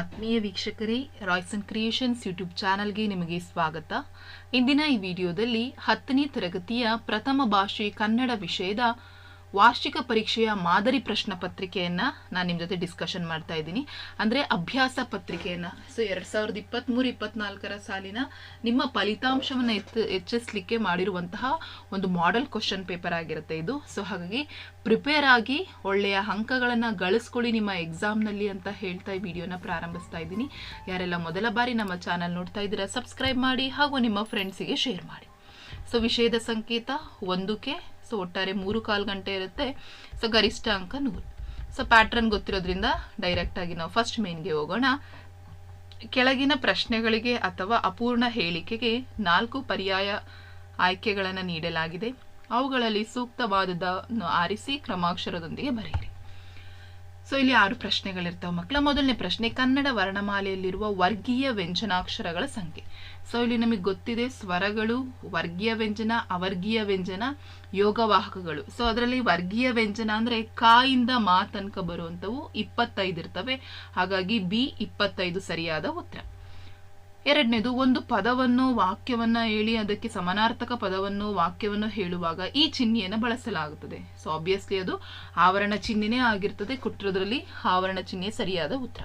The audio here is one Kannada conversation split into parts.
ಆತ್ಮೀಯ ವೀಕ್ಷಕರೇ ರಾಯ್ಸನ್ ಕ್ರಿಯೇಷನ್ಸ್ ಯೂಟ್ಯೂಬ್ ಚಾನಲ್ಗೆ ನಿಮಗೆ ಸ್ವಾಗತ. ಇಂದಿನ ಈ ವಿಡಿಯೋದಲ್ಲಿ ಹತ್ತನೇ ತರಗತಿಯ ಪ್ರಥಮ ಭಾಷೆ ಕನ್ನಡ ವಿಷಯದ ವಾರ್ಷಿಕ ಪರೀಕ್ಷೆಯ ಮಾದರಿ ಪ್ರಶ್ನೆ ಪತ್ರಿಕೆಯನ್ನು ನಾನು ನಿಮ್ಮ ಜೊತೆ ಡಿಸ್ಕಷನ್ ಮಾಡ್ತಾ ಇದ್ದೀನಿ. ಅಂದರೆ ಅಭ್ಯಾಸ ಪತ್ರಿಕೆಯನ್ನು. ಸೊ ಎರಡು ಸಾವಿರದ ಇಪ್ಪತ್ತ್ಮೂರು ಇಪ್ಪತ್ನಾಲ್ಕರ ಸಾಲಿನ ನಿಮ್ಮ ಫಲಿತಾಂಶವನ್ನು ಎತ್ ಹೆಚ್ಚಿಸಲಿಕ್ಕೆ ಮಾಡಿರುವಂತಹ ಒಂದು ಮಾಡೆಲ್ ಕ್ವಶನ್ ಪೇಪರ್ ಆಗಿರುತ್ತೆ ಇದು. ಸೊ ಹಾಗಾಗಿ ಪ್ರಿಪೇರ್ ಆಗಿ ಒಳ್ಳೆಯ ಅಂಕಗಳನ್ನು ಗಳಿಸ್ಕೊಳ್ಳಿ ನಿಮ್ಮ ಎಕ್ಸಾಮ್ನಲ್ಲಿ ಅಂತ ಹೇಳ್ತಾ ಈ ವಿಡಿಯೋನ ಪ್ರಾರಂಭಿಸ್ತಾ ಇದ್ದೀನಿ. ಯಾರೆಲ್ಲ ಮೊದಲ ಬಾರಿ ನಮ್ಮ ಚಾನಲ್ ನೋಡ್ತಾ ಇದ್ದೀರಾ ಸಬ್ಸ್ಕ್ರೈಬ್ ಮಾಡಿ ಹಾಗೂ ನಿಮ್ಮ ಫ್ರೆಂಡ್ಸಿಗೆ ಶೇರ್ ಮಾಡಿ. ಸೊ ವಿಷಯದ ಸಂಕೇತ ಒಂದಕ್ಕೆ ಸೊ ಒಟ್ಟಾರೆ ಮೂರು ಕಾಲು ಗಂಟೆ ಇರುತ್ತೆ. ಸೊ ಗರಿಷ್ಠ ಅಂಕ ನೂರು. ಸೊ ಪ್ಯಾಟ್ರನ್ ಗೊತ್ತಿರೋದ್ರಿಂದ ಡೈರೆಕ್ಟ್ ಆಗಿ ನಾವು ಫಸ್ಟ್ ಮೇನ್ಗೆ ಹೋಗೋಣ. ಕೆಳಗಿನ ಪ್ರಶ್ನೆಗಳಿಗೆ ಅಥವಾ ಅಪೂರ್ಣ ಹೇಳಿಕೆಗೆ ನಾಲ್ಕು ಪರ್ಯಾಯ ಆಯ್ಕೆಗಳನ್ನು ನೀಡಲಾಗಿದೆ. ಅವುಗಳಲ್ಲಿ ಸೂಕ್ತವಾದದನ್ನು ಆರಿಸಿ ಕ್ರಮಾಕ್ಷರದೊಂದಿಗೆ ಬರೆಯಿರಿ. ಸೊ ಇಲ್ಲಿ ಆರು ಪ್ರಶ್ನೆಗಳಿರ್ತಾವೆ. ಮಕ್ಕಳ ಮೊದಲನೇ ಪ್ರಶ್ನೆ, ಕನ್ನಡ ವರ್ಣಮಾಲೆಯಲ್ಲಿರುವ ವರ್ಗೀಯ ವ್ಯಂಜನಾಕ್ಷರಗಳ ಸಂಖ್ಯೆ. ಸೊ ಇಲ್ಲಿ ನಮಗೆ ಗೊತ್ತಿದೆ, ಸ್ವರಗಳು, ವರ್ಗೀಯ ವ್ಯಂಜನ, ಅವರ್ಗೀಯ ವ್ಯಂಜನ, ಯೋಗವಾಹಕಗಳು. ಸೊ ಅದರಲ್ಲಿ ವರ್ಗೀಯ ವ್ಯಂಜನ ಅಂದ್ರೆ ಕಾಯಿಂದ ಮಾ ತನಕ ಬರುವಂಥವು ಇಪ್ಪತ್ತೈದು ಇರ್ತವೆ. ಹಾಗಾಗಿ ಬಿ ಇಪ್ಪತ್ತೈದು ಸರಿಯಾದ ಉತ್ತರ. ಎರಡನೇದು, ಒಂದು ಪದವನ್ನು, ವಾಕ್ಯವನ್ನ ಹೇಳಿ ಅದಕ್ಕೆ ಸಮಾನಾರ್ಥಕ ಪದವನ್ನು, ವಾಕ್ಯವನ್ನು ಹೇಳುವಾಗ ಈ ಚಿಹ್ನೆಯನ್ನು ಬಳಸಲಾಗುತ್ತದೆ. ಸೊ ಆಬ್ವಿಯಸ್ಲಿ ಅದು ಆವರಣ ಚಿಹ್ನೆನೇ ಆಗಿರ್ತದೆ ಕೊಟ್ಟಿರೋದ್ರಲ್ಲಿ ಆವರಣ ಚಿಹ್ನೆ ಸರಿಯಾದ ಉತ್ತರ.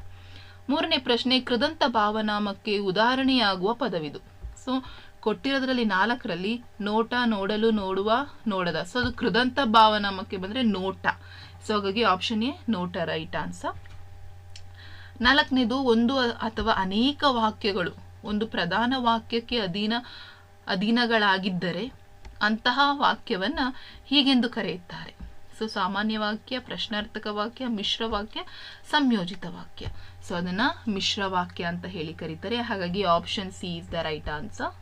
ಮೂರನೇ ಪ್ರಶ್ನೆ, ಕೃದಂತ ಭಾವನಾಮಕ್ಕೆ ಉದಾಹರಣೆಯಾಗುವ ಪದವಿದು. ಸೊ ಕೊಟ್ಟಿರೋದ್ರಲ್ಲಿ ನಾಲ್ಕರಲ್ಲಿ ನೋಟ, ನೋಡಲು, ನೋಡುವ, ನೋಡದ. ಸೊ ಅದು ಕೃದಂತ ಭಾವನಾಮಕ್ಕೆ ಬಂದರೆ ನೋಟ. ಸೊ ಹಾಗಾಗಿ ಆಪ್ಷನ್ ಎ, ನೋಟ, ರೈಟ್ ಆನ್ಸರ್ ನಾಲ್ಕನೇದು, ಒಂದು ಅಥವಾ ಅನೇಕ ವಾಕ್ಯಗಳು. ಒಂದು ಪ್ರಧಾನ ವಾಕ್ಯಕ್ಕೆ ಅಧೀನ, ಅಧೀನಗಳಾಗಿದ್ದರೆ ಅಂತಹ ವಾಕ್ಯವನ್ನು ಹೀಗೆಂದು ಕರೆಯುತ್ತಾರೆ. ಸೊ, ಸಾಮಾನ್ಯ ವಾಕ್ಯ, ಪ್ರಶ್ನಾರ್ಥಕ ವಾಕ್ಯ, ಮಿಶ್ರ ವಾಕ್ಯ, ಸಂಯೋಜಿತ ವಾಕ್ಯ. ಸೊ, ಅದನ್ನ ಮಿಶ್ರ ವಾಕ್ಯ ಅಂತ ಹೇಳಿ ಕರೀತಾರೆ. ಹಾಗಾಗಿ option C is the right answer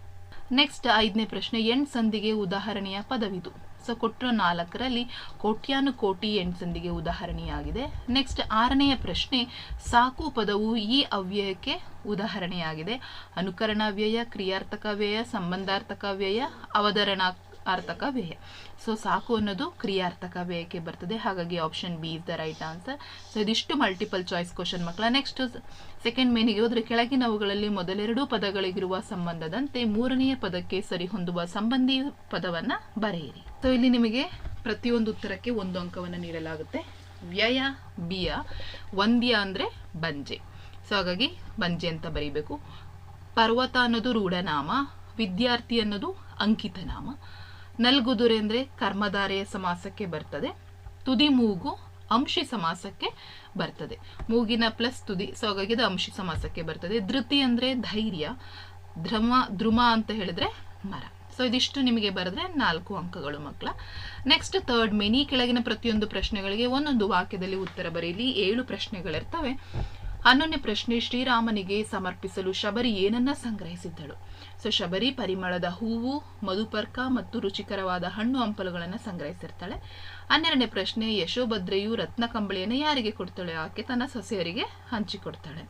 next ಐದನೇ ಪ್ರಶ್ನೆ ಎನ್ ಸಂಧಿಗೆ ಉದಾಹರಣೆಯ ಪದವಿದು. ಸೊ ಕೊಟ್ಟಿರೋ ನಾಲ್ಕರಲ್ಲಿ ಕೋಟ್ಯಾನು ಕೋಟಿ ಎಣ್ ಉದಾಹರಣೆಯಾಗಿದೆ. ನೆಕ್ಸ್ಟ್ ಆರನೆಯ ಪ್ರಶ್ನೆ, ಸಾಕು ಪದವು ಈ ಅವ್ಯಯಕ್ಕೆ ಉದಾಹರಣೆಯಾಗಿದೆ. ಅನುಕರಣ ವ್ಯಯ, ಕ್ರಿಯಾರ್ಥಕ ವ್ಯಯ, ಸಂಬಂಧಾರ್ಥಕ ವ್ಯಯ ಅವತರಣಾ ಅರ್ಥಕ ವ್ಯಯ. ಸೊ ಸಾಕು ಅನ್ನೋದು ಕ್ರಿಯಾರ್ಥಕ ವ್ಯಯಕ್ಕೆ ಬರ್ತದೆ. ಹಾಗಾಗಿ option B is the right answer so ಇದಿಷ್ಟು ಮಲ್ಟಿಪಲ್ ಚಾಯ್ಸ್ ಕ್ವಶನ್ ಮಕ್ಕಳ. ನೆಕ್ಸ್ಟ್ ಸೆಕೆಂಡ್ ಮೇನಿಗೆ ಹೋದ್ರೆ ಕೆಳಗಿನವುಗಳಲ್ಲಿ ಮೊದಲೆರಡು ಪದಗಳಿಗಿರುವ ಸಂಬಂಧದಂತೆ ಮೂರನೆಯ ಪದಕ್ಕೆ ಸರಿಹೊಂದುವ ಸಂಬಂಧಿ ಪದವನ್ನ ಬರೆಯಿರಿ. ಸೊ ಇಲ್ಲಿ ನಿಮಗೆ ಪ್ರತಿಯೊಂದು ಉತ್ತರಕ್ಕೆ ಒಂದು ಅಂಕವನ್ನು ನೀಡಲಾಗುತ್ತೆ. ವ್ಯಯ, ಬಿಯ ವಂದ್ಯ ಅಂದ್ರೆ ಬಂಜೆ. ಸೊ ಹಾಗಾಗಿ ಬಂಜೆ ಅಂತ ಬರೀಬೇಕು. ಪರ್ವತ ಅನ್ನೋದು ರೂಢನಾಮ, ವಿದ್ಯಾರ್ಥಿ ಅನ್ನೋದು ಅಂಕಿತ ನಾಮ ನಲ್ಗುದುರೆ ಅಂದರೆ ಕರ್ಮಧಾರೆಯ ಸಮಾಸಕ್ಕೆ ಬರ್ತದೆ. ತುದಿ ಮೂಗು ಅಂಶಿ ಸಮಾಸಕ್ಕೆ ಬರ್ತದೆ. ಮೂಗಿನ ಪ್ಲಸ್ ತುದಿ ಸೊ ಹಾಗಾಗಿ ಅದು ಅಂಶಿ ಸಮಾಸಕ್ಕೆ ಬರ್ತದೆ. ಧೃತಿ ಅಂದ್ರೆ ಧೈರ್ಯ ಧ್ರಮ ಧ್ರುಮ ಅಂತ ಹೇಳಿದ್ರೆ ಮರ. ಸೊ ಇದಿಷ್ಟು ನಿಮಗೆ ಬರೆದ್ರೆ ನಾಲ್ಕು ಅಂಕಗಳು ಮಕ್ಕಳ. ನೆಕ್ಸ್ಟ್ ಥರ್ಡ್ ಮೇನ್ ಕೆಳಗಿನ ಪ್ರತಿಯೊಂದು ಪ್ರಶ್ನೆಗಳಿಗೆ ಒಂದೊಂದು ವಾಕ್ಯದಲ್ಲಿ ಉತ್ತರ ಬರೀಲಿ ಏಳು ಪ್ರಶ್ನೆಗಳಿರ್ತವೆ. ಹನ್ನೊಂದನೇ ಪ್ರಶ್ನೆ ಶ್ರೀರಾಮನಿಗೆ ಸಮರ್ಪಿಸಲು ಶಬರಿ ಏನನ್ನ ಸಂಗ್ರಹಿಸಿದ್ದಳು? ಸೊ, ಶಬರಿ ಪರಿಮಳದ ಹೂವು, ಮಧುಪರ್ಕ ಮತ್ತು ರುಚಿಕರವಾದ ಹಣ್ಣು ಹಂಪಲುಗಳನ್ನು ಸಂಗ್ರಹಿಸಿರ್ತಾಳೆ. ಹನ್ನೆರಡನೇ ಪ್ರಶ್ನೆ, ಯಶೋಭದ್ರೆಯು ರತ್ನ ಕಂಬಳಿಯನ್ನು ಯಾರಿಗೆ ಕೊಡ್ತಾಳೆ? ಆಕೆ ತನ್ನ ಸೊಸೆಯರಿಗೆ ಹಂಚಿಕೊಡ್ತಾಳೆ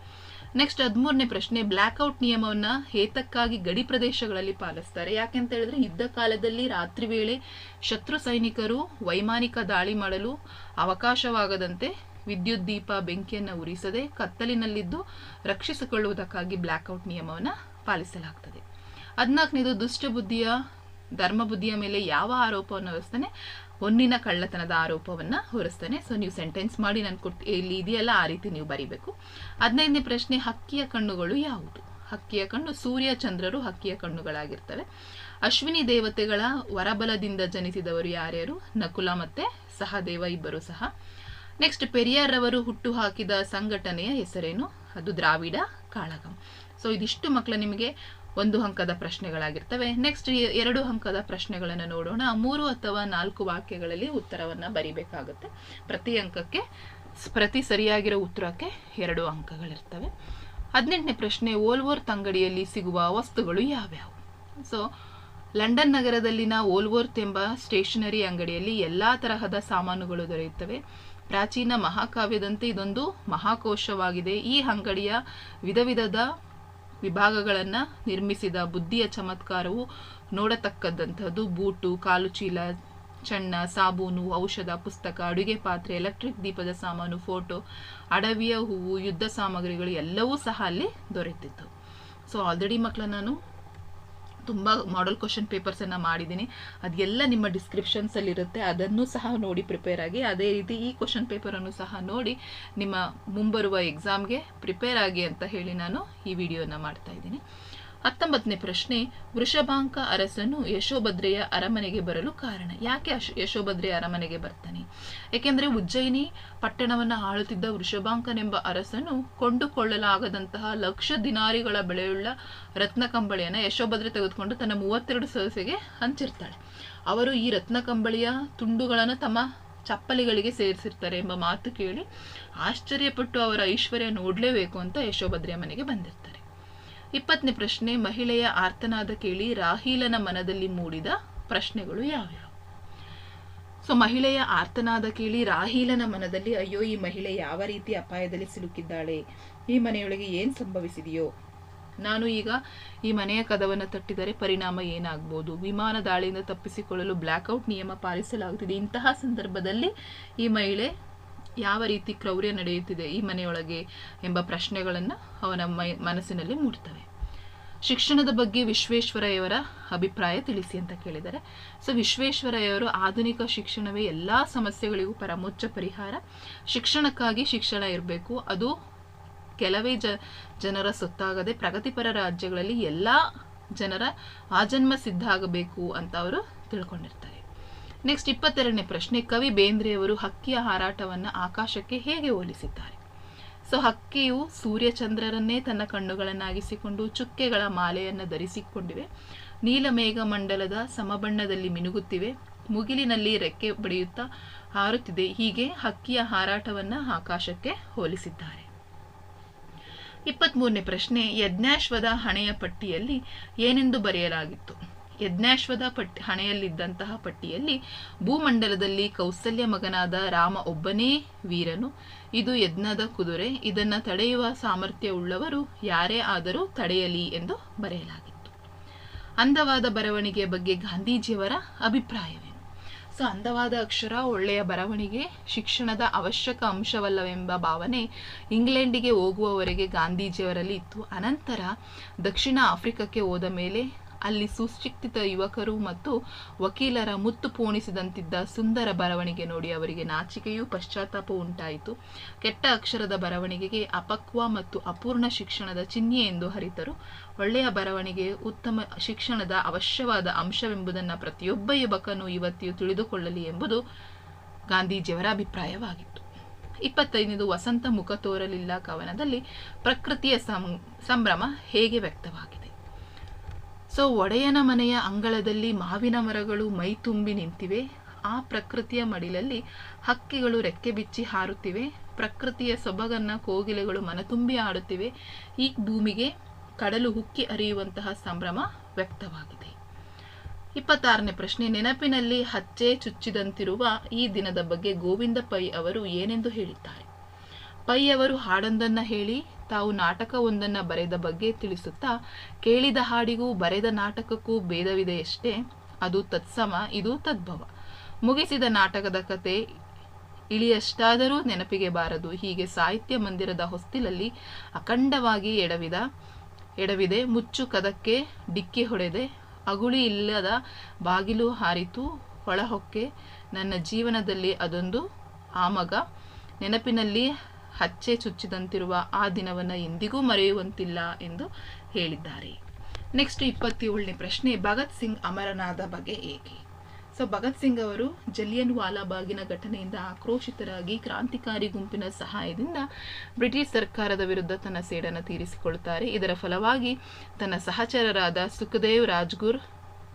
ನೆಕ್ಸ್ಟ್ ಹದಿಮೂರನೇ ಪ್ರಶ್ನೆ ಬ್ಲ್ಯಾಕ್ಔಟ್ ನಿಯಮವನ್ನ ಹೇತಕ್ಕಾಗಿ ಗಡಿ ಪ್ರದೇಶಗಳಲ್ಲಿ ಪಾಲಿಸ್ತಾರೆ. ಯಾಕೆಂತ ಹೇಳಿದ್ರೆ, ಯುದ್ಧ ಕಾಲದಲ್ಲಿ ರಾತ್ರಿ ವೇಳೆ ಶತ್ರು ಸೈನಿಕರು ವೈಮಾನಿಕ ದಾಳಿ ಮಾಡಲು ಅವಕಾಶವಾಗದಂತೆ ವಿದ್ಯುತ್ ದೀಪ ಬೆಂಕಿಯನ್ನು ಉರಿಸದೆ ಕತ್ತಲಿನಲ್ಲಿದ್ದು ರಕ್ಷಿಸಿಕೊಳ್ಳುವುದಕ್ಕಾಗಿ ಬ್ಲ್ಯಾಕ್ಔಟ್ ನಿಯಮವನ್ನು ಪಾಲಿಸಲಾಗ್ತದೆ. ಹದಿನಾಲ್ಕನೇದು, ದುಷ್ಟ ಬುದ್ಧಿಯ, ಧರ್ಮ ಬುದ್ಧಿಯ ಮೇಲೆ ಯಾವ ಆರೋಪವನ್ನು ಹೊರಿಸ್ತಾನೆ? ಹೊನ್ನಿನ ಕಳ್ಳತನದ ಆರೋಪವನ್ನು ಹೊರಿಸ್ತಾನೆ. ಸೊ ನೀವು ಸೆಂಟೆನ್ಸ್ ಮಾಡಿ, ನಾನು ಕೊಟ್ಟು ಇಲ್ಲಿ ಇದೆಯಲ್ಲ, ಆ ರೀತಿ ನೀವು ಬರೀಬೇಕು. ಹದಿನೈದನೇ ಪ್ರಶ್ನೆ, ಹಕ್ಕಿಯ ಕಣ್ಣುಗಳು ಯಾವುದು? ಹಕ್ಕಿಯ ಕಣ್ಣು, ಸೂರ್ಯ, ಚಂದ್ರರು ಹಕ್ಕಿಯ ಕಣ್ಣುಗಳಾಗಿರ್ತವೆ. ಅಶ್ವಿನಿ ದೇವತೆಗಳ ವರಬಲದಿಂದ ಜನಿಸಿದವರು ಯಾರ್ಯಾರು? ನಕುಲ ಮತ್ತೆ ಸಹದೇವ ಇಬ್ಬರು ಸಹ. ನೆಕ್ಸ್ಟ್ ಪೆರಿಯಾರ್ ಅವರು ಹುಟ್ಟು ಹಾಕಿದ ಸಂಘಟನೆಯ ಹೆಸರೇನು? ಅದು ದ್ರಾವಿಡ ಕಾಳಗಂ. ಸೊ ಇದಿಷ್ಟು ಮಕ್ಕಳು ನಿಮಗೆ ಒಂದು ಅಂಕದ ಪ್ರಶ್ನೆಗಳಾಗಿರ್ತವೆ. ನೆಕ್ಸ್ಟ್ ಎರಡು ಅಂಕದ ಪ್ರಶ್ನೆಗಳನ್ನು ನೋಡೋಣ. ಮೂರು ಅಥವಾ ನಾಲ್ಕು ವಾಕ್ಯಗಳಲ್ಲಿ ಉತ್ತರವನ್ನು ಬರಿಬೇಕಾಗುತ್ತೆ. ಪ್ರತಿ ಅಂಕಕ್ಕೆ ಪ್ರತಿ ಸರಿಯಾಗಿರೋ ಉತ್ತರಕ್ಕೆ ಎರಡು ಅಂಕಗಳಿರ್ತವೆ. ಹದಿನೆಂಟನೇ ಪ್ರಶ್ನೆ ಓಲ್ವೋರ್ತ್ ಅಂಗಡಿಯಲ್ಲಿ ಸಿಗುವ ವಸ್ತುಗಳು ಯಾವ್ಯಾವು? ಸೊ ಲಂಡನ್ ನಗರದಲ್ಲಿನ ಓಲ್ವೋರ್ತ್ ಎಂಬ ಸ್ಟೇಷನರಿ ಅಂಗಡಿಯಲ್ಲಿ ಎಲ್ಲ ತರಹದ ಸಾಮಾನುಗಳು ದೊರೆಯುತ್ತವೆ. ಪ್ರಾಚೀನ ಮಹಾಕಾವ್ಯದಂತೆ ಇದೊಂದು ಮಹಾಕೋಶವಾಗಿದೆ. ಈ ಅಂಗಡಿಯ ವಿಧ ವಿಧದ ವಿಭಾಗಗಳನ್ನು ನಿರ್ಮಿಸಿದ ಬುದ್ಧಿಯ ಚಮತ್ಕಾರವು ನೋಡತಕ್ಕದ್ದಂಥದ್ದು ಬೂಟು ಕಾಲು ಚೀಲ ಚಣ್ಣ, ಸಾಬೂನು, ಔಷಧ, ಪುಸ್ತಕ, ಅಡುಗೆ ಪಾತ್ರೆ, ಎಲೆಕ್ಟ್ರಿಕ್ ದೀಪದ ಸಾಮಾನು, ಫೋಟೋ, ಅಡವಿಯ ಹೂವು, ಯುದ್ಧ ಸಾಮಗ್ರಿಗಳು ಎಲ್ಲವೂ ಸಹ ಅಲ್ಲಿ ದೊರೆತಿತ್ತು. ಸೊ ಆಲ್ರೆಡಿ ಮಕ್ಕಳ ನಾನು ತುಂಬ ಮಾಡಲ್ ಕ್ವಶನ್ ಪೇಪರ್ಸನ್ನು ಮಾಡಿದ್ದೀನಿ. ಅದೆಲ್ಲ ನಿಮ್ಮ ಡಿಸ್ಕ್ರಿಪ್ಷನ್ಸಲ್ಲಿ ಇರುತ್ತೆ. ಅದನ್ನು ಸಹ ನೋಡಿ ಪ್ರಿಪೇರ್ ಆಗಿ, ಅದೇ ರೀತಿ ಈ ಕ್ವಶನ್ ಪೇಪರನ್ನು ಸಹ ನೋಡಿ ನಿಮ್ಮ ಮುಂಬರುವ ಎಕ್ಸಾಮ್ಗೆ ಪ್ರಿಪೇರ್ ಆಗಿ ಅಂತ ಹೇಳಿ ನಾನು ಈ ವಿಡಿಯೋನ ಮಾಡ್ತಾ ಇದ್ದೀನಿ. ಹತ್ತೊಂಬತ್ತನೇ ಪ್ರಶ್ನೆ, ವೃಷಭಾಂಕ ಅರಸನು ಯಶೋಭದ್ರೆಯ ಅರಮನೆಗೆ ಬರಲು ಕಾರಣ. ಯಾಕೆ ಯಶೋಭದ್ರೆಯ ಅರಮನೆಗೆ ಬರ್ತಾನೆ? ಏಕೆಂದರೆ ಉಜ್ಜಯಿನಿ ಪಟ್ಟಣವನ್ನು ಆಳುತ್ತಿದ್ದ ವೃಷಭಾಂಕನೆಂಬ ಅರಸನು ಕೊಂಡುಕೊಳ್ಳಲಾಗದಂತಹ ಲಕ್ಷ ದಿನಾರಿಗಳ ಬೆಳೆಯುಳ್ಳ ರತ್ನ ಕಂಬಳಿಯನ್ನು ಯಶೋಭದ್ರೆ ತೆಗೆದುಕೊಂಡು ತನ್ನ ಮೂವತ್ತೆರಡು ಸದಸ್ಯೆಗೆ ಹಂಚಿರ್ತಾಳೆ. ಅವರು ಈ ರತ್ನಕಂಬಳಿಯ ತುಂಡುಗಳನ್ನು ತಮ್ಮ ಚಪ್ಪಲಿಗಳಿಗೆ ಸೇರಿಸಿರ್ತಾರೆ ಎಂಬ ಮಾತು ಕೇಳಿ ಆಶ್ಚರ್ಯಪಟ್ಟು ಅವರ ಐಶ್ವರ್ಯ ನೋಡಲೇಬೇಕು ಅಂತ ಯಶೋಭದ್ರೆಯ ಮನೆಗೆ ಬಂದಿರ್ತಾರೆ. ಇಪ್ಪತ್ತನೇ ಪ್ರಶ್ನೆ, ಮಹಿಳೆಯ ಆರ್ತನಾದ ಕೇಳಿ ರಾಹೀಲನ ಮನದಲ್ಲಿ ಮೂಡಿದ ಪ್ರಶ್ನೆಗಳು ಯಾವ್ಯಾವು? ಸೊ ಮಹಿಳೆಯ ಆರ್ತನಾದ ಕೇಳಿ ರಾಹೀಲನ ಮನದಲ್ಲಿ, ಅಯ್ಯೋ, ಈ ಮಹಿಳೆ ಯಾವ ರೀತಿ ಅಪಾಯದಲ್ಲಿ ಸಿಲುಕಿದ್ದಾಳೆ? ಈ ಮನೆಯೊಳಗೆ ಏನು ಸಂಭವಿಸಿದೆಯೋ? ನಾನು ಈಗ ಈ ಮನೆಯ ಕದವನ್ನು ತಟ್ಟಿದರೆ ಪರಿಣಾಮ ಏನಾಗ್ಬೋದು? ವಿಮಾನ ದಾಳಿಯಿಂದ ತಪ್ಪಿಸಿಕೊಳ್ಳಲು ಬ್ಲ್ಯಾಕ್ಔಟ್ ನಿಯಮ ಪಾಲಿಸಲಾಗುತ್ತಿದೆ. ಇಂತಹ ಸಂದರ್ಭದಲ್ಲಿ ಈ ಮಹಿಳೆ ಯಾವ ರೀತಿ ಕ್ರೌರ್ಯ ನಡೆಯುತ್ತಿದೆ ಈ ಮನೆಯೊಳಗೆ ಎಂಬ ಪ್ರಶ್ನೆಗಳನ್ನು ಅವನ ಮೈ ಮನಸ್ಸಿನಲ್ಲಿ ಮೂಡ್ತವೆ. ಶಿಕ್ಷಣದ ಬಗ್ಗೆ ವಿಶ್ವೇಶ್ವರಯ್ಯವರ ಅಭಿಪ್ರಾಯ ತಿಳಿಸಿ ಅಂತ ಕೇಳಿದ್ದಾರೆ ಸೊ ವಿಶ್ವೇಶ್ವರಯ್ಯವರು ಆಧುನಿಕ ಶಿಕ್ಷಣವೇ ಎಲ್ಲ ಸಮಸ್ಯೆಗಳಿಗೂ ಪರಮೋಚ್ಚ ಪರಿಹಾರ. ಶಿಕ್ಷಣಕ್ಕಾಗಿ ಶಿಕ್ಷಣ ಇರಬೇಕು. ಅದು ಕೆಲವೇ ಜ, ಜನರ ಸೊತ್ತಾಗದೆ ಪ್ರಗತಿಪರ ರಾಜ್ಯಗಳಲ್ಲಿ ಎಲ್ಲ ಜನರ ಆಜನ್ಮ ಸಿದ್ಧ ಆಗಬೇಕು ಅಂತ ಅವರು ತಿಳ್ಕೊಂಡಿರ್ತಾರೆ. ನೆಕ್ಸ್ಟ್ ಇಪ್ಪತ್ತೆರಡನೇ ಪ್ರಶ್ನೆ, ಕವಿ ಬೇಂದ್ರೆಯವರು ಹಕ್ಕಿಯ ಹಾರಾಟವನ್ನು ಆಕಾಶಕ್ಕೆ ಹೇಗೆ ಹೋಲಿಸಿದ್ದಾರೆ? ಸೊ, ಹಕ್ಕಿಯು ಸೂರ್ಯಚಂದ್ರರನ್ನೇ ತನ್ನ ಕಣ್ಣುಗಳನ್ನಾಗಿಸಿಕೊಂಡು ಚುಕ್ಕೆಗಳ ಮಾಲೆಯನ್ನು ಧರಿಸಿಕೊಂಡಿವೆ. ನೀಲಮೇಘ ಮಂಡಲದ ಸಮಬಣ್ಣದಲ್ಲಿ ಮಿನುಗುತ್ತಿವೆ. ಮುಗಿಲಿನಲ್ಲಿ ರೆಕ್ಕೆ ಬಡಿಯುತ್ತಾ ಹಾರುತ್ತಿದೆ. ಹೀಗೆ ಹಕ್ಕಿಯ ಹಾರಾಟವನ್ನು ಆಕಾಶಕ್ಕೆ ಹೋಲಿಸಿದ್ದಾರೆ. ಇಪ್ಪತ್ತ್ಮೂರನೇ ಪ್ರಶ್ನೆ, ಯಜ್ಞಾಶ್ವದ ಹಣೆಯ ಪಟ್ಟಿಯಲ್ಲಿ ಏನೆಂದು ಬರೆಯಲಾಗಿತ್ತು? ಯಜ್ಞಾಶ್ವದ ಪಟ್ಟಿ, ಹಣೆಯಲ್ಲಿದ್ದಂತಹ ಪಟ್ಟಿಯಲ್ಲಿ ಭೂಮಂಡಲದಲ್ಲಿ ಕೌಸಲ್ಯ ಮಗನಾದ ರಾಮ ಒಬ್ಬನೇ ವೀರನು. ಇದು ಯಜ್ಞದ ಕುದುರೆ. ಇದನ್ನು ತಡೆಯುವ ಸಾಮರ್ಥ್ಯವುಳ್ಳವರು ಯಾರೇ ಆದರೂ ತಡೆಯಲಿ ಎಂದು ಬರೆಯಲಾಗಿತ್ತು. ಅಂದವಾದ ಬರವಣಿಗೆಯ ಬಗ್ಗೆ ಗಾಂಧೀಜಿಯವರ ಅಭಿಪ್ರಾಯವೇನು? ಸೊ, ಅಂದವಾದ ಅಕ್ಷರ ಒಳ್ಳೆಯ ಬರವಣಿಗೆ, ಶಿಕ್ಷಣದ ಅವಶ್ಯಕ ಅಂಶವಲ್ಲವೆಂಬ ಭಾವನೆ ಇಂಗ್ಲೆಂಡಿಗೆ ಹೋಗುವವರೆಗೆ ಗಾಂಧೀಜಿಯವರಲ್ಲಿ ಇತ್ತು. ಅನಂತರ ದಕ್ಷಿಣ ಆಫ್ರಿಕಾಕ್ಕೆ ಹೋದ ಮೇಲೆ ಅಲ್ಲಿ ಸುಶಿಕ್ಷಿತ ಯುವಕರು ಮತ್ತು ವಕೀಲರ ಮುತ್ತು ಪೋಣಿಸಿದಂತಿದ್ದ ಸುಂದರ ಬರವಣಿಗೆ ನೋಡಿ ಅವರಿಗೆ ನಾಚಿಕೆಯೂ ಪಶ್ಚಾತ್ತಾಪ ಉಂಟಾಯಿತು. ಕೆಟ್ಟ ಅಕ್ಷರದ ಬರವಣಿಗೆಗೆ ಅಪಕ್ವ ಮತ್ತು ಅಪೂರ್ಣ ಶಿಕ್ಷಣದ ಚಿಹ್ನೆ ಎಂದು ಹರಿತರು. ಒಳ್ಳೆಯ ಬರವಣಿಗೆ ಉತ್ತಮ ಶಿಕ್ಷಣದ ಅವಶ್ಯವಾದ ಅಂಶವೆಂಬುದನ್ನು ಪ್ರತಿಯೊಬ್ಬ ಯುವಕನು ಯುವತಿಯು ತಿಳಿದುಕೊಳ್ಳಲಿ ಎಂಬುದು ಗಾಂಧೀಜಿಯವರ ಅಭಿಪ್ರಾಯವಾಗಿತ್ತು. ಇಪ್ಪತ್ತೈದನೇದು ವಸಂತ ಮುಖ ತೋರಲಿಲ್ಲ ಕವನದಲ್ಲಿ. ಪ್ರಕೃತಿಯ ಸಂಭ್ರಮ ಹೇಗೆ ವ್ಯಕ್ತವಾಗಿದೆ? ಸೊ ಒಡೆಯನ ಮನೆಯ ಅಂಗಳದಲ್ಲಿ ಮಾವಿನ ಮರಗಳು ಮೈ ತುಂಬಿ ನಿಂತಿವೆ. ಆ ಪ್ರಕೃತಿಯ ಮಡಿಲಲ್ಲಿ ಹಕ್ಕಿಗಳು ರೆಕ್ಕೆ ಬಿಚ್ಚಿ ಹಾರುತ್ತಿವೆ. ಪ್ರಕೃತಿಯ ಸೊಬಗನ್ನ ಕೋಗಿಲೆಗಳು ಮನತುಂಬಿ ಆಡುತ್ತಿವೆ. ಈ ಭೂಮಿಗೆ ಕಡಲು ಹುಕ್ಕಿ ಅರಿಯುವಂತಹ ಸಂಭ್ರಮ ವ್ಯಕ್ತವಾಗಿದೆ. ಇಪ್ಪತ್ತಾರನೇ ಪ್ರಶ್ನೆ. ನೆನಪಿನಲ್ಲಿ ಹಚ್ಚೆ ಚುಚ್ಚಿದಂತಿರುವ ಈ ದಿನದ ಬಗ್ಗೆ ಗೋವಿಂದ ಪೈ ಅವರು ಏನೆಂದು ಹೇಳಿದ್ದಾರೆ? ಅವರು ಹಾಡೊಂದನ್ನ ಹೇಳಿ ತಾವು ನಾಟಕವೊಂದನ್ನು ಬರೆದ ಬಗ್ಗೆ ತಿಳಿಸುತ್ತಾ, ಕೇಳಿದ ಹಾಡಿಗೂ ಬರೆದ ನಾಟಕಕ್ಕೂ ಭೇದವಿದೆಯಷ್ಟೇ ಅದು ತತ್ಸಮ, ಇದು ತದ್ಭವ. ಮುಗಿಸಿದ ನಾಟಕದ ಕತೆ ಇಳಿಯಷ್ಟಾದರೂ ನೆನಪಿಗೆ ಬಾರದು. ಹೀಗೆ ಸಾಹಿತ್ಯ ಮಂದಿರದ ಹೊಸ್ತಿಲಲ್ಲಿ ಅಖಂಡವಾಗಿ ಎಡವಿದ, ಎಡವಿದೆ, ಮುಚ್ಚು ಕದಕ್ಕೆ ಡಿಕ್ಕಿ ಹೊಡೆದೆ, ಅಗುಳಿ ಇಲ್ಲದ ಬಾಗಿಲು ಹಾರಿತು ಒಳಹೊಕ್ಕೆ ನನ್ನ ಜೀವನದಲ್ಲಿ ಅದೊಂದು ಆಮಗ. ನೆನಪಿನಲ್ಲಿ ಹಚ್ಚೆ ಚುಚ್ಚಿದಂತಿರುವ ಆ ದಿನವನ್ನು ಎಂದಿಗೂ ಮರೆಯುವಂತಿಲ್ಲ ಎಂದು ಹೇಳಿದ್ದಾರೆ. ನೆಕ್ಸ್ಟ್ ಇಪ್ಪತ್ತೇಳನೇ ಪ್ರಶ್ನೆ, ಭಗತ್ ಸಿಂಗ್ ಅಮರನಾದ ಬಗ್ಗೆ ಏಕೆ? ಸೊ ಭಗತ್ ಸಿಂಗ್ ಅವರು ಜಲಿಯನ್ ವಾಲಾಬಾಗಿನ ಘಟನೆಯಿಂದ ಆಕ್ರೋಶಿತರಾಗಿ ಕ್ರಾಂತಿಕಾರಿ ಗುಂಪಿನ ಸಹಾಯದಿಂದ ಬ್ರಿಟಿಷ್ ಸರ್ಕಾರದ ವಿರುದ್ಧ ತನ್ನ ಸೇಡನ್ನು ತೀರಿಸಿಕೊಳ್ಳುತ್ತಾರೆ ಇದರ ಫಲವಾಗಿ ತನ್ನ ಸಹಚರರಾದ ಸುಖದೇವ್ ರಾಜ್ಗುರ್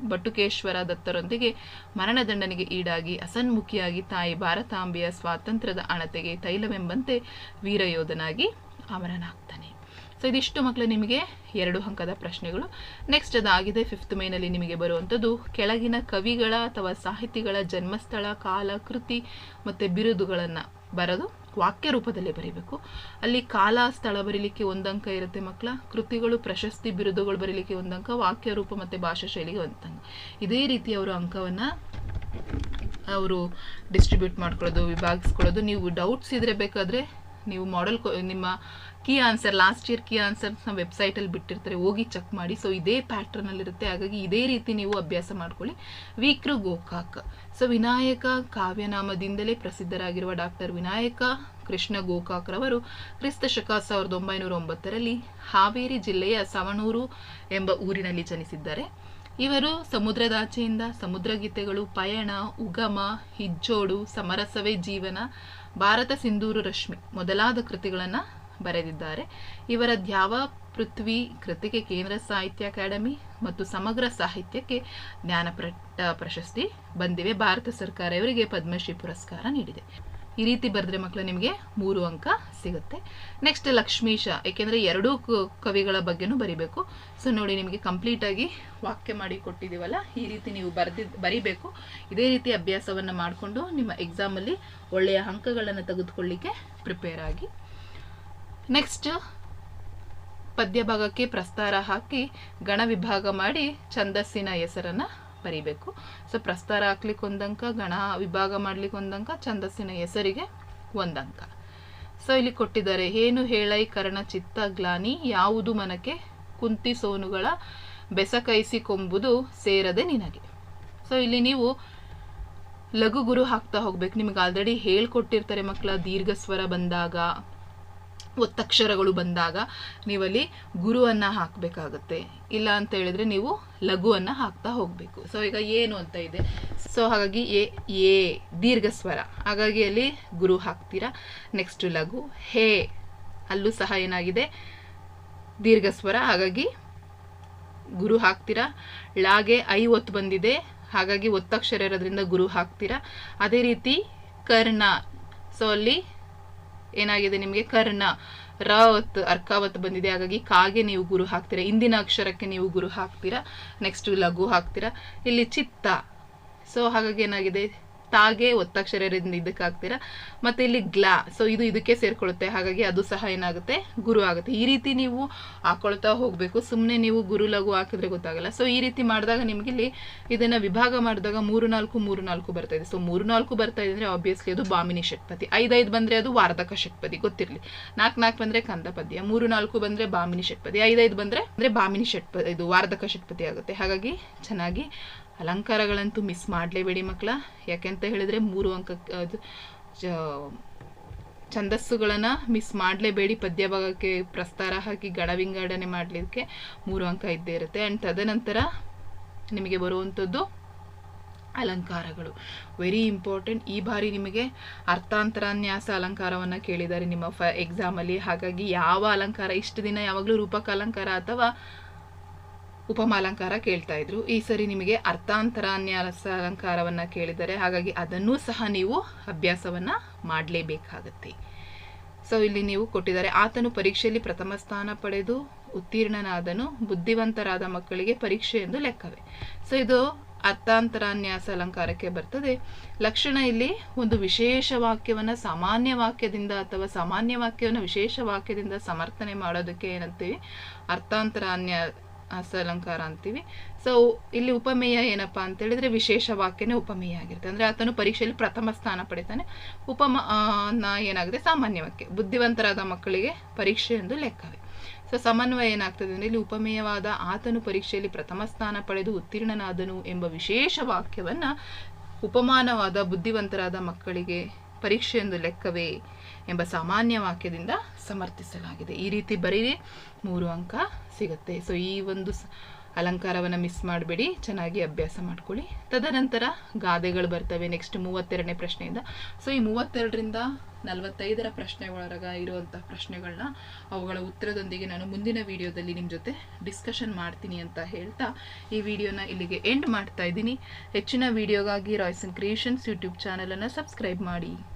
ಬಟುಕೇಶ್ವರ ದತ್ತರೊಂದಿಗೆ ಮರಣದಂಡನೆಗೆ ಈಡಾಗಿ ಅಸನ್ಮುಖಿಯಾಗಿ ತಾಯಿ ಭಾರತಾಂಬೆಯ ಸ್ವಾತಂತ್ರ್ಯದ ಅಣತೆಗೆ ತೈಲವೆಂಬಂತೆ ವೀರಯೋಧನಾಗಿ ಅಮರನಾಗ್ತಾನೆ. ಸೊ ಇದಿಷ್ಟು ಮಕ್ಕಳು ನಿಮಗೆ ಎರಡು ಅಂಕದ ಪ್ರಶ್ನೆಗಳು. ನೆಕ್ಸ್ಟ್ ಅದಾಗಿದೆ ಫಿಫ್ತ್ ಮೇನಲ್ಲಿ ನಿಮಗೆ ಬರುವಂಥದ್ದು, ಕೆಳಗಿನ ಕವಿಗಳ ಅಥವಾ ಸಾಹಿತಿಗಳ ಜನ್ಮಸ್ಥಳ, ಕಾಲ, ಕೃತಿ ಮತ್ತು ಬಿರುದುಗಳನ್ನು. ಬರೆದು, ವಾಕ್ಯ ರೂಪದಲ್ಲಿ ಬರೀಬೇಕು. ಅಲ್ಲಿ ಕಾಲ, ಸ್ಥಳ ಬರೀಲಿಕ್ಕೆ ಒಂದಂಕ ಇರುತ್ತೆ ಮಕ್ಕಳ, ಕೃತಿಗಳು, ಪ್ರಶಸ್ತಿ, ಬಿರುದುಗಳು ಬರೀಲಿಕ್ಕೆ ಒಂದಂಕ, ವಾಕ್ಯ ರೂಪ ಮತ್ತು ಭಾಷಾ ಶೈಲಿಗೆ ಒಂದಂಕ. ಇದೇ ರೀತಿ ಅವರು ಅಂಕವನ್ನು ಅವರು ಡಿಸ್ಟ್ರಿಬ್ಯೂಟ್ ಮಾಡ್ಕೊಳ್ಳೋದು, ವಿಭಾಗಿಸ್ಕೊಳ್ಳೋದು. ನೀವು ಡೌಟ್ಸ್ ಇದ್ರೆ ಬೇಕಾದರೆ ನೀವು ಮಾಡಲ್ ನಿಮ್ಮ key answer last year key ಆನ್ಸರ್ಸ್ನ ವೆಬ್ಸೈಟಲ್ಲಿ ಬಿಟ್ಟಿರ್ತಾರೆ, ಹೋಗಿ ಚೆಕ್ ಮಾಡಿ. ಸೊ ಇದೇ ಪ್ಯಾಟ್ರನಲ್ಲಿರುತ್ತೆ ಹಾಗಾಗಿ ಇದೇ ರೀತಿ ನೀವು ಅಭ್ಯಾಸ ಮಾಡ್ಕೊಳ್ಳಿ. ವೀಕ್ರು ಗೋಕಾಕ್. ಸೊ ವಿನಾಯಕ ಕಾವ್ಯನಾಮದಿಂದಲೇ ಪ್ರಸಿದ್ಧರಾಗಿರುವ ಡಾಕ್ಟರ್ ವಿನಾಯಕ ಕೃಷ್ಣ ಗೋಕಾಕ್ರವರು ಕ್ರಿಸ್ತ ಶಕ ಸಾವಿರದ ಒಂಬೈನೂರ ಒಂಬತ್ತರಲ್ಲಿ ಹಾವೇರಿ ಜಿಲ್ಲೆಯ ಸವಣೂರು ಎಂಬ ಊರಿನಲ್ಲಿ ಜನಿಸಿದ್ದಾರೆ. ಇವರು ಸಮುದ್ರದಾಚೆಯಿಂದ ಸಮುದ್ರ ಗೀತೆಗಳು ಪಯಣ, ಉಗಮ, ಹಿಜ್ಜೋಡು, ಸಮರಸವೇ ಜೀವನ ಭಾರತ ಸಿಂಧೂರು ರಶ್ಮಿ ಮೊದಲಾದ ಕೃತಿಗಳನ್ನು ಬರೆದಿದ್ದಾರೆ. ಇವರ ದ್ಯಾವ ಪೃಥ್ವಿ ಕೃತಿಗೆ ಕೇಂದ್ರ ಸಾಹಿತ್ಯ ಅಕಾಡೆಮಿ ಮತ್ತು ಸಮಗ್ರ ಸಾಹಿತ್ಯಕ್ಕೆ ಜ್ಞಾನ ಪ್ರ ಪ್ರಶಸ್ತಿ ಬಂದಿವೆ. ಭಾರತ ಸರ್ಕಾರ ಇವರಿಗೆ ಪದ್ಮಶ್ರೀ ಪುರಸ್ಕಾರ ನೀಡಿದೆ. ಈ ರೀತಿ ಬರೆದ್ರೆ ಮಕ್ಕಳು ನಿಮಗೆ ಮೂರು ಅಂಕ ಸಿಗುತ್ತೆ. ನೆಕ್ಸ್ಟ್ ಲಕ್ಷ್ಮೀಶ, ಏಕೆಂದರೆ ಎರಡೂ ಕವಿಗಳ ಬಗ್ಗೆನೂ ಬರಿಬೇಕು. ಸೊ ನೋಡಿ ನಿಮಗೆ ಕಂಪ್ಲೀಟಾಗಿ ವಾಕ್ಯ ಮಾಡಿ ಕೊಟ್ಟಿದ್ದೀವಲ್ಲ, ಈ ರೀತಿ ನೀವು ಬರೆದಿದ್ದು ಬರಿಬೇಕು. ಇದೇ ರೀತಿ ಅಭ್ಯಾಸವನ್ನು ಮಾಡಿಕೊಂಡು ನಿಮ್ಮ ಎಕ್ಸಾಮಲ್ಲಿ ಒಳ್ಳೆಯ ಅಂಕಗಳನ್ನು ತೆಗೆದುಕೊಳ್ಳಿಕ್ಕೆ ಪ್ರಿಪೇರ್ ಆಗಿ. ನೆಕ್ಸ್ಟ್ ಪದ್ಯ ಭಾಗಕ್ಕೆ ಪ್ರಸ್ತಾರ ಹಾಕಿ ಗಣ ವಿಭಾಗ ಮಾಡಿ ಛಂದಸ್ಸಿನ ಹೆಸರನ್ನು ಬರಿಬೇಕು. ಸೊ ಪ್ರಸ್ತಾರ ಹಾಕ್ಲಿಕ್ಕೆ ಒಂದಂಕ ಗಣ ವಿಭಾಗ ಮಾಡ್ಲಿಕ್ಕೆ ಒಂದಂಕ ಛಂದಸ್ಸಿನ ಹೆಸರಿಗೆ ಒಂದಂಕ ಸೊ ಇಲ್ಲಿ ಕೊಟ್ಟಿದ್ದಾರೆ ಏನು ಹೇಳೈ ಕರ್ಣ ಚಿತ್ತ ಗ್ಲಾನಿ, ಯಾವುದು ಮನಕ್ಕೆ ಕುಂತಿ ಸೋನುಗಳ ಬೆಸಕೈಸಿಕೊಂಬುದು ಸೇರದೆ ನಿನಗೆ. ಸೊ ಇಲ್ಲಿ ನೀವು ಲಘು ಗುರು ಹಾಕ್ತಾ ಹೋಗ್ಬೇಕು. ನಿಮಗೆ ಆಲ್ರೆಡಿ ಹೇಳ್ಕೊಟ್ಟಿರ್ತಾರೆ ಮಕ್ಕಳ ದೀರ್ಘ ಸ್ವರ ಬಂದಾಗ, ಒತ್ತಕ್ಷರಗಳು ಬಂದಾಗ, ನೀವಲ್ಲಿ ಗುರುವನ್ನ ಹಾಕಬೇಕಾಗತ್ತೆ. ಇಲ್ಲ ಅಂತ ಹೇಳಿದ್ರೆ ನೀವು ಲಘುವನ್ನ ಹಾಕ್ತಾ ಹೋಗಬೇಕು. ಸೊ ಈಗ ಏನು ಅಂತ ಇದೆ. ಸೊ ಹಾಗಾಗಿ ಎ ಎ ದೀರ್ಘ ಸ್ವರ ಹಾಗಾಗಿ ಅಲ್ಲಿ ಗುರು ಹಾಕ್ತೀರಾ. ನೆಕ್ಸ್ಟ್ ಲಘು, ಹೇ. ಅಲ್ಲೂ ಸಹ ಏನಾಗಿದೆ? ದೀರ್ಘ ಸ್ವರ ಹಾಗಾಗಿ ಗುರು ಹಾಕ್ತೀರಾ? ಳಾಗೆ ಐ ಒತ್ತು ಬಂದಿದೆ. ಹಾಗಾಗಿ ಒತ್ತಕ್ಷರ ಇರೋದ್ರಿಂದ ಗುರು ಹಾಕ್ತೀರಾ? ಅದೇ ರೀತಿ ಕರ್ಣ. ಸೊ ಅಲ್ಲಿ ಏನಾಗಿದೆ ನಿಮಗೆ? ಕರ್ಣ, ರ ಒತ್ತು ಅರ್ಕಾವತ್ತು ಬಂದಿದೆ. ಹಾಗಾಗಿ ಕಾಗೆ ನೀವು ಗುರು ಹಾಕ್ತೀರಾ? ಇಂದಿನ ಅಕ್ಷರಕ್ಕೆ ನೀವು ಗುರು ಹಾಕ್ತೀರಾ? ನೆಕ್ಸ್ಟ್ ಲಘು ಹಾಕ್ತೀರಾ? ಇಲ್ಲಿ ಚಿತ್ತ. ಸೊ ಹಾಗಾಗಿ ಏನಾಗಿದೆ? ತಾಗೆ ಒತ್ತಕ್ಷರ ಇರೋದ್ರಿಂದ ಇದಕ್ಕೆ ಹಾಕ್ತೀರಾ ಮತ್ತೆ ಇಲ್ಲಿ ಗ್ಲಾ ಸೊ ಇದು ಇದಕ್ಕೆ ಸೇರ್ಕೊಳ್ಳುತ್ತೆ, ಹಾಗಾಗಿ ಅದು ಸಹ ಏನಾಗುತ್ತೆ? ಗುರು ಆಗುತ್ತೆ. ಈ ರೀತಿ ನೀವು ಹಾಕೊಳ್ತಾ ಹೋಗಬೇಕು. ಸುಮ್ಮನೆ ನೀವು ಗುರು ಲಘು ಹಾಕಿದ್ರೆ ಗೊತ್ತಾಗಲ್ಲ. ಸೊ ಈ ರೀತಿ ಮಾಡಿದಾಗ ನಿಮ್ಗೆ ಇಲ್ಲಿ ಇದನ್ನ ವಿಭಾಗ ಮಾಡಿದಾಗ ಮೂರು ನಾಲ್ಕು ಮೂರು ನಾಲ್ಕು ಬರ್ತಾ ಇದೆ. ಸೊ ಮೂರು ನಾಲ್ಕು ಬರ್ತಾ ಇದೆ ಅಂದ್ರೆ ಆಬ್ವಿಯಸ್ಲಿ ಅದು ಬಾಮಿನಿ ಷಟ್ಪದಿ ಐದೈದು ಬಂದ್ರೆ ಅದು ವಾರ್ಧಕ ಷಟ್ಪದಿ ಗೊತ್ತಿರಲಿ. ನಾಲ್ಕು ನಾಲ್ಕು ಬಂದ್ರೆ ಕಂದಪದ್ಯ. ಮೂರು ನಾಲ್ಕು ಬಂದರೆ ಬಾಮಿನಿ ಷಟ್ಪದಿ ಐದೈದು ಬಂದ್ರೆ, ಅಂದ್ರೆ ಬಾಮಿನಿ ಷಟ್ಪದಿ ಇದು ವಾರ್ಧಕ ಷಟ್ಪದಿ ಆಗುತ್ತೆ. ಹಾಗಾಗಿ ಚೆನ್ನಾಗಿ ಅಲಂಕಾರಗಳಂತೂ ಮಿಸ್ ಮಾಡಲೇಬೇಡಿ ಮಕ್ಕಳ. ಯಾಕೆಂತ ಹೇಳಿದ್ರೆ ಮೂರು ಅಂಕ ಛಂದಸ್ಸುಗಳನ್ನು ಮಿಸ್ ಮಾಡಲೇಬೇಡಿ. ಪದ್ಯ ಭಾಗಕ್ಕೆ ಪ್ರಸ್ತಾರ ಹಾಕಿ ಗಡವಿಂಗಡಣೆ ಮಾಡಲಿಕ್ಕೆ ಮೂರು ಅಂಕ ಇದ್ದೇ ಇರುತ್ತೆ. ಆ್ಯಂಡ್ ತದನಂತರ ನಿಮಗೆ ಬರುವಂಥದ್ದು ಅಲಂಕಾರಗಳು. ವೆರಿ ಇಂಪಾರ್ಟೆಂಟ್ ಈ ಬಾರಿ ನಿಮಗೆ ಅರ್ಥಾಂತರನ್ಯಾಸ ಅಲಂಕಾರವನ್ನು ಕೇಳಿದ್ದಾರೆ ನಿಮ್ಮ ಫ ಎಕ್ಸಾಮಲ್ಲಿ ಹಾಗಾಗಿ ಯಾವ ಅಲಂಕಾರ, ಇಷ್ಟು ದಿನ ಯಾವಾಗಲೂ ರೂಪಕ ಅಲಂಕಾರ ಅಥವಾ ಉಪಮಾಲಂಕಾರ ಕೇಳ್ತಾ ಇದ್ರು. ಈ ಸರಿ ನಿಮಗೆ ಅರ್ಥಾಂತರಾನ್ಯಾಸ ಅಲಂಕಾರವನ್ನ ಕೇಳಿದರೆ ಹಾಗಾಗಿ ಅದನ್ನೂ ಸಹ ನೀವು ಅಭ್ಯಾಸವನ್ನ ಮಾಡಲೇಬೇಕಾಗತ್ತೆ. ಸೊ ಇಲ್ಲಿ ನೀವು ಕೊಟ್ಟಿದ್ದಾರೆ, ಆತನು ಪರೀಕ್ಷೆಯಲ್ಲಿ ಪ್ರಥಮ ಸ್ಥಾನ ಪಡೆದು ಉತ್ತೀರ್ಣನಾದನು, ಬುದ್ಧಿವಂತರಾದ ಮಕ್ಕಳಿಗೆ ಪರೀಕ್ಷೆ ಎಂದು ಲೆಕ್ಕವೇ. ಸೊ ಇದು ಅರ್ಥಾಂತರಾನ್ಯಾಸ ಅಲಂಕಾರಕ್ಕೆ ಬರ್ತದೆ. ಲಕ್ಷಣ ಇಲ್ಲಿ ಒಂದು ವಿಶೇಷ ವಾಕ್ಯವನ್ನ ಸಾಮಾನ್ಯ ವಾಕ್ಯದಿಂದ ಅಥವಾ ಸಾಮಾನ್ಯ ವಾಕ್ಯವನ್ನು ವಿಶೇಷ ವಾಕ್ಯದಿಂದ ಸಮರ್ಥನೆ ಮಾಡೋದಕ್ಕೆ ಏನಂತೀವಿ? ಅರ್ಥಾಂತರಾನ್ಯಾಸ ಅಲಂಕಾರ ಅಂತೀವಿ. ಸೊ ಇಲ್ಲಿ ಉಪಮೇಯ ಏನಪ್ಪಾ ಅಂತ ಹೇಳಿದ್ರೆ ವಿಶೇಷ ವಾಕ್ಯನೇ ಉಪಮೇಯ ಆಗಿರುತ್ತೆ. ಅಂದ್ರೆ ಆತನು ಪರೀಕ್ಷೆಯಲ್ಲಿ ಪ್ರಥಮ ಸ್ಥಾನ ಪಡಿತಾನೆ. ಉಪಮ ಏನಾಗಿದೆ ಸಾಮಾನ್ಯ ವಾಕ್ಯ ಬುದ್ಧಿವಂತರಾದ ಮಕ್ಕಳಿಗೆ ಪರೀಕ್ಷೆ ಎಂದು ಲೆಕ್ಕವೇ. ಸೊ ಸಮನ್ವಯ ಏನಾಗ್ತದೆ ಅಂದ್ರೆ ಇಲ್ಲಿ ಉಪಮೇಯವಾದ ಆತನು ಪರೀಕ್ಷೆಯಲ್ಲಿ ಪ್ರಥಮ ಸ್ಥಾನ ಪಡೆದು ಉತ್ತೀರ್ಣನಾದನು ಎಂಬ ವಿಶೇಷ ವಾಕ್ಯವನ್ನ ಉಪಮಾನವಾದ ಬುದ್ಧಿವಂತರಾದ ಮಕ್ಕಳಿಗೆ ಪರೀಕ್ಷೆ ಎಂದು ಲೆಕ್ಕವೇ ಎಂಬ ಸಾಮಾನ್ಯ ವಾಕ್ಯದಿಂದ ಸಮರ್ಥಿಸಲಾಗಿದೆ. ಈ ರೀತಿ ಬರೀರಿ, ಮೂರು ಅಂಕ ಸಿಗುತ್ತೆ. ಸೊ ಈ ಒಂದು ಅಲಂಕಾರವನ್ನು ಮಿಸ್ ಮಾಡಬೇಡಿ. ಚೆನ್ನಾಗಿ ಅಭ್ಯಾಸ ಮಾಡ್ಕೊಳ್ಳಿ. ತದನಂತರ ಗಾದೆಗಳು ಬರ್ತವೆ ನೆಕ್ಸ್ಟ್ ಮೂವತ್ತೆರಡನೇ ಪ್ರಶ್ನೆಯಿಂದ. ಸೊ ಈ ಮೂವತ್ತೆರಡರಿಂದ ನಲವತ್ತೈದರ ಪ್ರಶ್ನೆಗಳೊಳಗ ಇರುವಂಥ ಪ್ರಶ್ನೆಗಳನ್ನ ಅವುಗಳ ಉತ್ತರದೊಂದಿಗೆ ನಾನು ಮುಂದಿನ ವಿಡಿಯೋದಲ್ಲಿ ನಿಮ್ಮ ಜೊತೆ ಡಿಸ್ಕಷನ್ ಮಾಡ್ತೀನಿ ಅಂತ ಹೇಳ್ತಾ ಈ ವಿಡಿಯೋನ ಇಲ್ಲಿಗೆ ಎಂಡ್ ಮಾಡ್ತಾ ಇದ್ದೀನಿ. ಹೆಚ್ಚಿನ ವಿಡಿಯೋಗಾಗಿ ರಾಯ್ಸನ್ ಕ್ರಿಯೇಷನ್ಸ್ ಯೂಟ್ಯೂಬ್ ಚಾನಲನ್ನು ಸಬ್ಸ್ಕ್ರೈಬ್ ಮಾಡಿ.